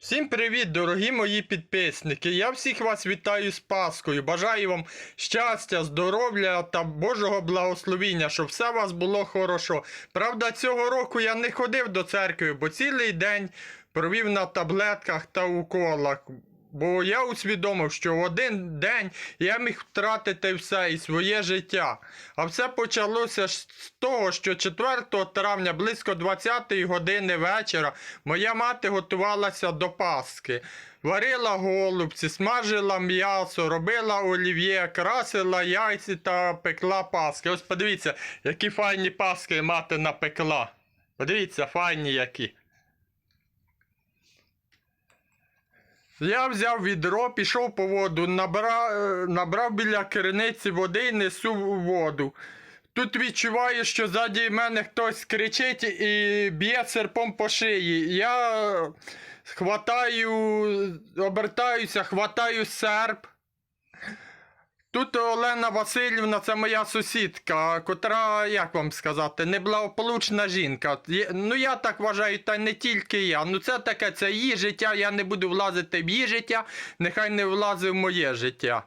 Всім привіт, дорогі мої підписники! Я всіх вас вітаю з Паскою. Бажаю вам щастя, здоров'я та Божого благословіння, щоб все у вас було хорошо. Правда, цього року я не ходив до церкви, бо цілий день провів на таблетках та уколах. Бо я усвідомив, що в один день я міг втратити все і своє життя. А все почалося з того, що 4 травня близько 20-ї години вечора моя мати готувалася до Пасхи. Варила голубці, смажила м'ясо, робила олів'є, красила яйці та пекла паски. Ось подивіться, які файні паски мати напекла. Подивіться, файні які. Я взяв відро, пішов по воду, набрав, е, набрав біля криниці води і несу воду. Тут відчуваю, що ззаді мене хтось кричить і б'є серпом по шиї. Я хватаю, обертаюся, хватаю серп. Тут Олена Васильівна, це моя сусідка, котра, як вам сказати, неблагополучна жінка. Ну я так вважаю, та не тільки я. Ну це таке, це її життя, я не буду влазити в її життя, нехай не влазить в моє життя.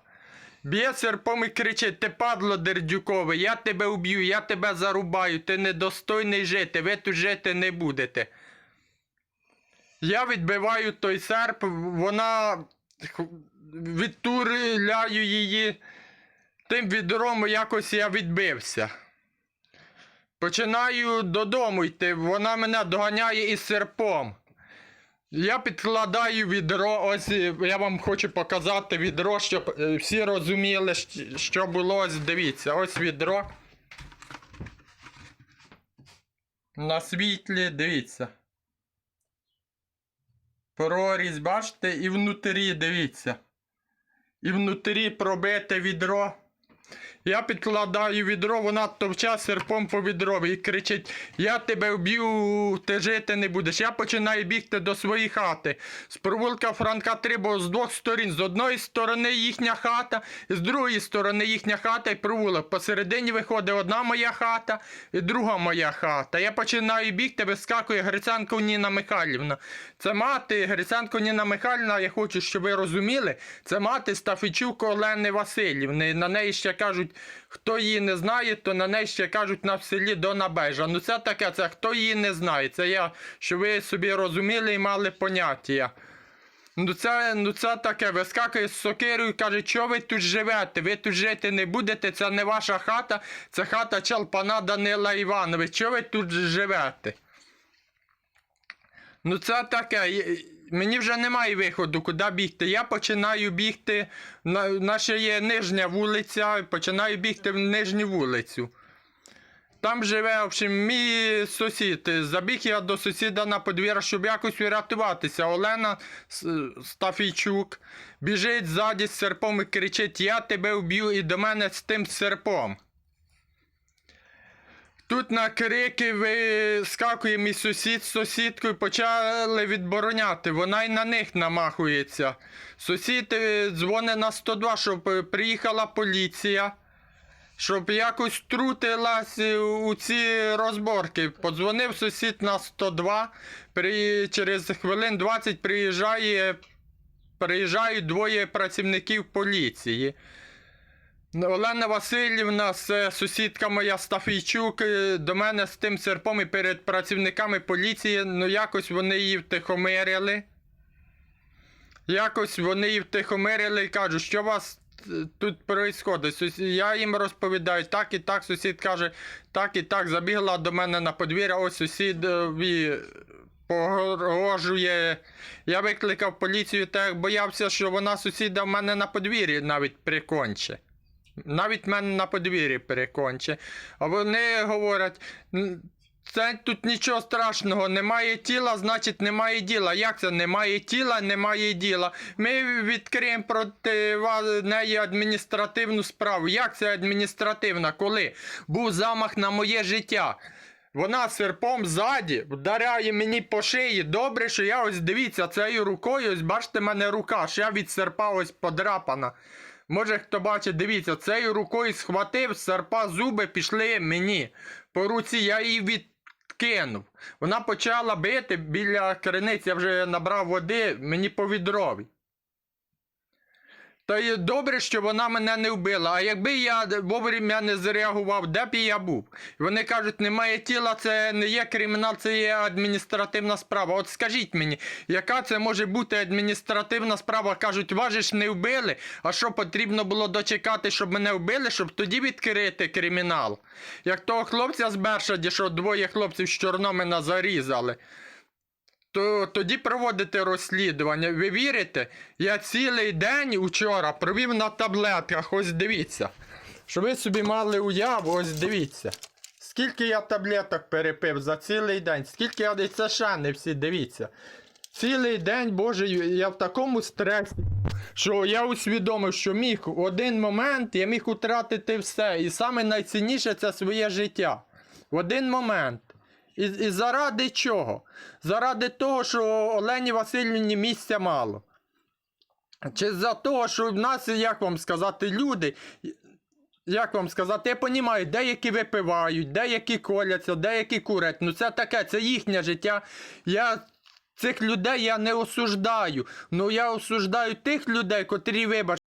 Б'є серпом і кричить, ти падло дердюкове, я тебе уб'ю, я тебе зарубаю, ти недостойний жити, ви тут жити не будете. Я відбиваю той серп, вона відтурляю її. Тим відром якось я відбився. Починаю додому йти, вона мене доганяє із серпом. Я підкладаю відро, ось е, я вам хочу показати відро, щоб е, всі розуміли, що було. Ось дивіться, ось відро. На світлі, дивіться. Прорізь, бачите, і внутрі, дивіться. І внутрі пробите відро. Я підкладаю відро, вона товча серпом по відрові і кричить: Я тебе вб'ю, ти жити не будеш. Я починаю бігти до своєї хати. З провулка Франка 3, бо з двох сторін. З одної сторони їхня хата, з другої сторони їхня хата і провулок. Посередині виходить одна моя хата і друга моя хата. Я починаю бігти, вискакує Гриценко Ніна Михайлівна. Це мати Гриценко Ніна Михайлівна, я хочу, щоб ви розуміли, це мати Стафічук Олени Васильівни. На неї ще кажуть, хто її не знає, то на неї ще кажуть на селі Дона Бежа. Ну це таке, це хто її не знає. Це я, щоб ви собі розуміли і мали поняття. Ну це, ну це таке, вискакує з сокирою і каже, що ви тут живете? Ви тут жити не будете, це не ваша хата, це хата Чалпана Данила Івановича. Що ви тут живете? Ну це таке. Мені вже немає виходу, куди бігти. Я починаю бігти. На, наша є нижня вулиця, починаю бігти в нижню вулицю. Там живе, в общем, мій сусід. Забіг я до сусіда на подвір'я, щоб якось врятуватися. Олена Стафійчук біжить ззаді з серпом і кричить: Я тебе вб'ю і до мене з тим серпом. Тут на крики вискакує мій сусід з сусідкою, почали відбороняти. Вона й на них намахується. Сусід е, дзвонить на 102, щоб е, приїхала поліція, щоб якось втрутилась е, у ці розборки. Подзвонив сусід на 102, при... через хвилин 20 приїжджає, приїжджають двоє працівників поліції. Олена Васильівна, це сусідка моя Стафійчук, е, до мене з тим серпом і перед працівниками поліції, ну якось вони її втихомирили. Якось вони її втихомирили і кажуть, що у вас е, тут відбувається. Я їм розповідаю, так і так, сусід каже, так і так, забігла до мене на подвір'я, ось сусідові погрожує. Я викликав поліцію, так боявся, що вона сусіда в мене на подвір'ї навіть приконче. Навіть мене на подвір'ї переконче. А вони говорять, це тут нічого страшного, немає тіла, значить немає діла. Як це немає тіла, немає діла? Ми відкриємо проти неї адміністративну справу. Як це адміністративна? Коли був замах на моє життя? Вона серпом ззаді вдаряє мені по шиї. Добре, що я ось дивіться, цією рукою, ось бачите, мене рука, що я від серпа ось подрапана. Може, хто бачить, дивіться, цією рукою схватив, серпа зуби пішли мені по руці, я її відкинув. Вона почала бити біля криниці, я вже набрав води, мені по відрові. То й добре, що вона мене не вбила. А якби я вовремя не зреагував, де б я був? Вони кажуть, немає тіла, це не є кримінал, це є адміністративна справа. От скажіть мені, яка це може бути адміністративна справа? Кажуть, ж не вбили. А що потрібно було дочекати, щоб мене вбили, щоб тоді відкрити кримінал? Як того хлопця з Бершаді, що двоє хлопців з Чорномена зарізали то тоді проводити розслідування. Ви вірите? Я цілий день учора провів на таблетках. Ось дивіться. Щоб ви собі мали уяву, ось дивіться. Скільки я таблеток перепив за цілий день, скільки я це ще не всі, дивіться. Цілий день, Боже, я в такому стресі, що я усвідомив, що міг в один момент я міг втратити все. І саме найцінніше це своє життя. В один момент. І, і заради чого? Заради того, що Олені Васильівні місця мало. Чи за того, що в нас, як вам сказати, люди. Як вам сказати, я розумію, деякі випивають, деякі коляться, деякі курять. Ну це таке, це їхнє життя. Я цих людей я не осуждаю. Ну я осуждаю тих людей, котрі, вибач,